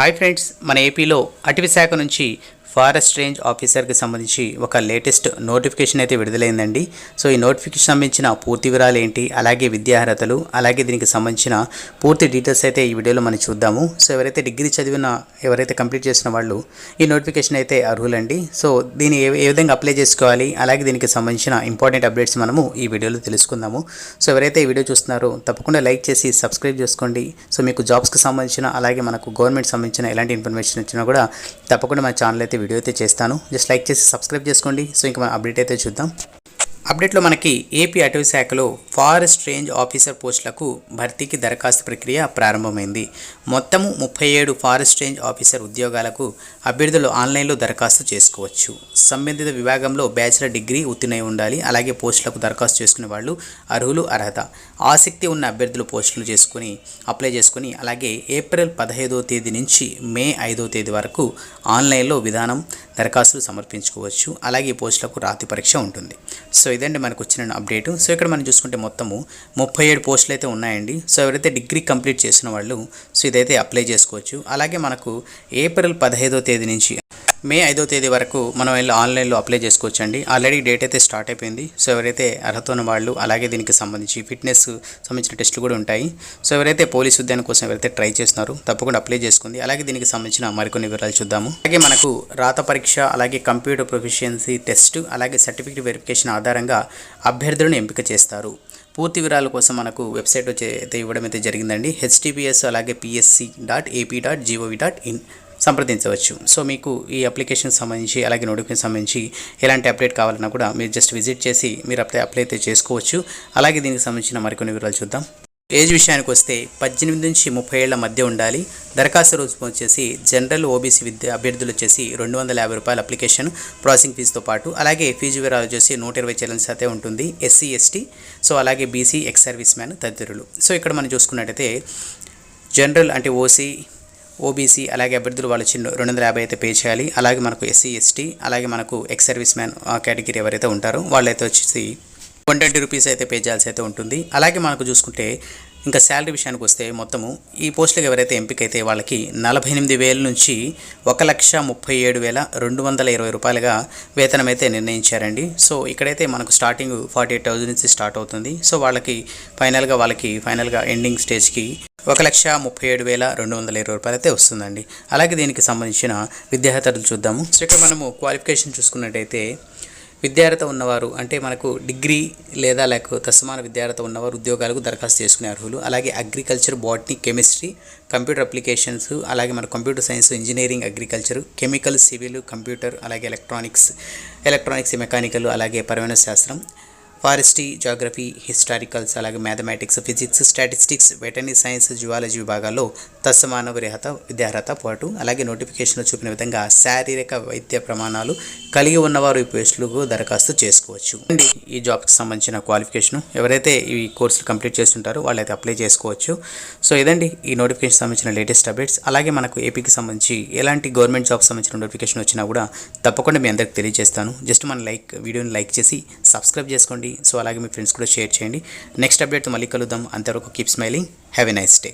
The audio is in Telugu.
హాయ్ ఫ్రెండ్స్ మన ఏపీలో అటవీ శాఖ నుంచి ఫారెస్ట్ రేంజ్ ఆఫీసర్కి సంబంధించి ఒక లేటెస్ట్ నోటిఫికేషన్ అయితే విడుదలైందండి. సో ఈ నోటిఫికేషన్ సంబంధించిన పూర్తి వివరాలు ఏంటి? అలాగే విద్యార్హతలు అలాగే దీనికి సంబంధించిన పూర్తి డీటెయిల్స్ అయితే ఈ వీడియోలో మనం చూద్దాము. సో ఎవరైతే డిగ్రీ చదివిన ఎవరైతే కంప్లీట్ చేసిన వాళ్ళు ఈ నోటిఫికేషన్ అయితే అర్హులండి. సో దీన్ని ఏ విధంగా అప్లై చేసుకోవాలి? అలాగే దీనికి సంబంధించిన ఇంపార్టెంట్ అప్డేట్స్ మనము ఈ వీడియోలో తెలుసుకుందాము. సో ఎవరైతే ఈ వీడియో చూస్తున్నారో తప్పకుండా లైక్ చేసి సబ్స్క్రైబ్ చేసుకోండి. సో మీకు జాబ్స్కి సంబంధించిన అలాగే మనకు గవర్నమెంట్ సంబంధించిన ఎలాంటి ఇన్ఫర్మేషన్ వచ్చినా కూడా తప్పకుండా మన ఛానల్ అయితే వీడియో అయితే చేస్తాను. జస్ట్ లైక్ చేసి సబ్స్క్రైబ్ చేసుకోండి. సో ఇంకా అప్డేట్ అయితే చూద్దాం. అప్డేట్లో మనకి ఏపీ అటవీ శాఖలో ఫారెస్ట్ రేంజ్ ఆఫీసర్ పోస్టులకు భర్తీకి దరఖాస్తు ప్రక్రియ ప్రారంభమైంది. మొత్తము ముప్పై ఏడు ఫారెస్ట్ రేంజ్ ఆఫీసర్ ఉద్యోగాలకు అభ్యర్థులు ఆన్లైన్లో దరఖాస్తు చేసుకోవచ్చు. సంబంధిత విభాగంలో బ్యాచిలర్ డిగ్రీ ఉత్తీర్ణై ఉండాలి. అలాగే పోస్టులకు దరఖాస్తు చేసుకునే వాళ్ళు అర్హులు అర్హత. ఆసక్తి ఉన్న అభ్యర్థులు పోస్టులు చేసుకుని అప్లై చేసుకుని అలాగే ఏప్రిల్ పదహైదో తేదీ నుంచి మే ఐదో తేదీ వరకు ఆన్లైన్లో విధానం దరఖాస్తులు సమర్పించుకోవచ్చు. అలాగే ఈ పోస్టులకు రాతి పరీక్ష ఉంటుంది. సో ఇదండి మనకు వచ్చిన అప్డేట్. సో ఇక్కడ మనం చూసుకుంటే మొత్తము ముప్పై ఏడు పోస్టులు అయితే ఉన్నాయండి. సో ఎవరైతే డిగ్రీ కంప్లీట్ చేసిన వాళ్ళు సో ఇదైతే అప్లై చేసుకోవచ్చు. అలాగే మనకు ఏప్రిల్ పదహైదో తేదీ నుంచి మే ఐదో తేదీ వరకు మనం వెళ్ళి ఆన్లైన్లో అప్లై చేసుకోవచ్చండి. ఆల్రెడీ డేట్ అయితే స్టార్ట్ అయిపోయింది. సో ఎవరైతే అర్హత ఉన్న వాళ్ళు అలాగే దీనికి సంబంధించి ఫిట్నెస్ సంబంధించిన టెస్టులు కూడా ఉంటాయి. సో ఎవరైతే పోలీస్ ఉద్యానం కోసం ఎవరైతే ట్రై చేస్తున్నారో తప్పకుండా అప్లై చేసుకుంది అలాగే దీనికి సంబంధించిన మరికొన్ని వివరాలు చూద్దాము. అలాగే మనకు రాత పరీక్ష అలాగే కంప్యూటర్ ప్రొఫిషియన్సీ టెస్ట్ అలాగే సర్టిఫికేట్ వెరిఫికేషన్ ఆధారంగా అభ్యర్థులను ఎంపిక చేస్తారు. పూర్తి వివరాల కోసం మనకు వెబ్సైట్ వచ్చి అయితే ఇవ్వడం అయితే జరిగిందండి. హెచ్టిపిఎస్ అలాగే PSC dot AP dot GOV dot in సంప్రదించవచ్చు. సో మీకు ఈ అప్లికేషన్ సంబంధించి అలాగే నోటిఫికేషన్ సంబంధించి ఎలాంటి అప్డేట్ కావాలన్నా కూడా మీరు జస్ట్ విజిట్ చేసి మీరు అప్లై అప్లై అయితే చేసుకోవచ్చు. అలాగే దీనికి సంబంధించిన మరికొన్ని వివరాలు చూద్దాం. ఏజ్ విషయానికి వస్తే పద్దెనిమిది నుంచి ముప్పై ఏళ్ళ మధ్య ఉండాలి. దరఖాస్తు రుసుము వచ్చేసి జనరల్ ఓబీసీ విద్య అభ్యర్థులు వచ్చేసి రెండు వందల యాభై రూపాయల అప్లికేషన్ ప్రాసెసింగ్ ఫీజుతో పాటు అలాగే ఫీజు వివరాలు వచ్చేసి నూట ఇరవై చెల్లించి అయితే ఉంటుంది ఎస్సీ ఎస్టీ సో అలాగే బీసీ ఎక్స్ సర్వీస్ మ్యాన్ తదితరులు. సో ఇక్కడ మనం చూసుకున్నట్టయితే జనరల్ అంటే ఓసీ ఓబీసీ అలాగే అభ్యర్థులు వాళ్ళు చిన్న రెండు వందల యాభై అయితే పే చేయాలి. అలాగే మనకు ఎస్సీ ఎస్టీ అలాగే మనకు ఎక్స్ సర్వీస్ మ్యాన్ కేటగిరీ ఎవరైతే ఉంటారో వాళ్ళైతే వచ్చేసి వన్ ట్వంటీ రూపీస్ అయితే పే చేయాల్సి అయితే ఉంటుంది. అలాగే మనకు చూసుకుంటే ఇంకా శాలరీ విషయానికి వస్తే మొత్తము ఈ పోస్టులకు ఎవరైతే ఎంపిక అయితే వాళ్ళకి నలభై ఎనిమిది వేల నుంచి ఒక లక్ష ముప్పై ఏడు వేల రెండు వందల ఇరవై రూపాయలుగా వేతనం అయితే నిర్ణయించారండి. సో ఇక్కడైతే మనకు స్టార్టింగ్ ఫార్టీ ఎయిట్ థౌజండ్ నుంచి స్టార్ట్ అవుతుంది. సో వాళ్ళకి ఫైనల్గా వాళ్ళకి ఫైనల్గా ఎండింగ్ స్టేజ్కి ఒక లక్ష ముప్పై ఏడు వేల రెండు వందల ఇరవై రూపాయలు అయితే వస్తుందండి. అలాగే దీనికి సంబంధించిన విద్యార్థులు చూద్దాము. సో ఇక్కడ మనము క్వాలిఫికేషన్ చూసుకున్నట్టయితే విద్యార్హత ఉన్నవారు అంటే మనకు డిగ్రీ లేదా లేక సమాన విద్యార్హత ఉన్నవారు ఉద్యోగాలకు దరఖాస్తు చేసుకునే అర్హులు. అలాగే agriculture botany chemistry computer applications అలాగే మన computer science engineering agriculture chemical civil computer అలాగే ఎలక్ట్రానిక్స్ ఎలక్ట్రానిక్స్ మెకానికల్ అలాగే పరమైన శాస్త్రం. ఫారెస్ట్రీ జాగ్రఫీ హిస్టారికల్స్ అలాగే mathematics physics statistics veterinary science zoology విభాగాల్లో తత్సమాన విద్యార్హత పాటు అలాగే నోటిఫికేషన్లో చూపిన విధంగా శారీరక వైద్య ప్రమాణాలు కలిగి ఉన్నవారు ఈ పోస్టులకు దరఖాస్తు చేసుకోవచ్చు. అండి ఈ జాబ్కి సంబంధించిన క్వాలిఫికేషన్ ఎవరైతే ఈ కోర్సులు కంప్లీట్ చేస్తుంటారో వాళ్ళైతే అప్లై చేసుకోవచ్చు. సో ఇదండి ఈ నోటిఫికేషన్ సంబంధించిన లేటెస్ట్ అప్డేట్స్. అలాగే మనకు ఏపీకి సంబంధించి ఎలాంటి గవర్నమెంట్ జాబ్ సంబంధించిన నోటిఫికేషన్ వచ్చినా కూడా తప్పకుండా మీ అందరికి తెలియజేస్తాను. జస్ట్ మన లైక్ వీడియోని లైక్ చేసి సబ్స్క్రైబ్ చేసుకోండి. సో అలాగే మీ ఫ్రెండ్స్ కూడా షేర్ చేయండి. నెక్స్ట్ అప్డేట్ మళ్ళీ కలుద్దాం. అంతవరకు keep smiling have a nice day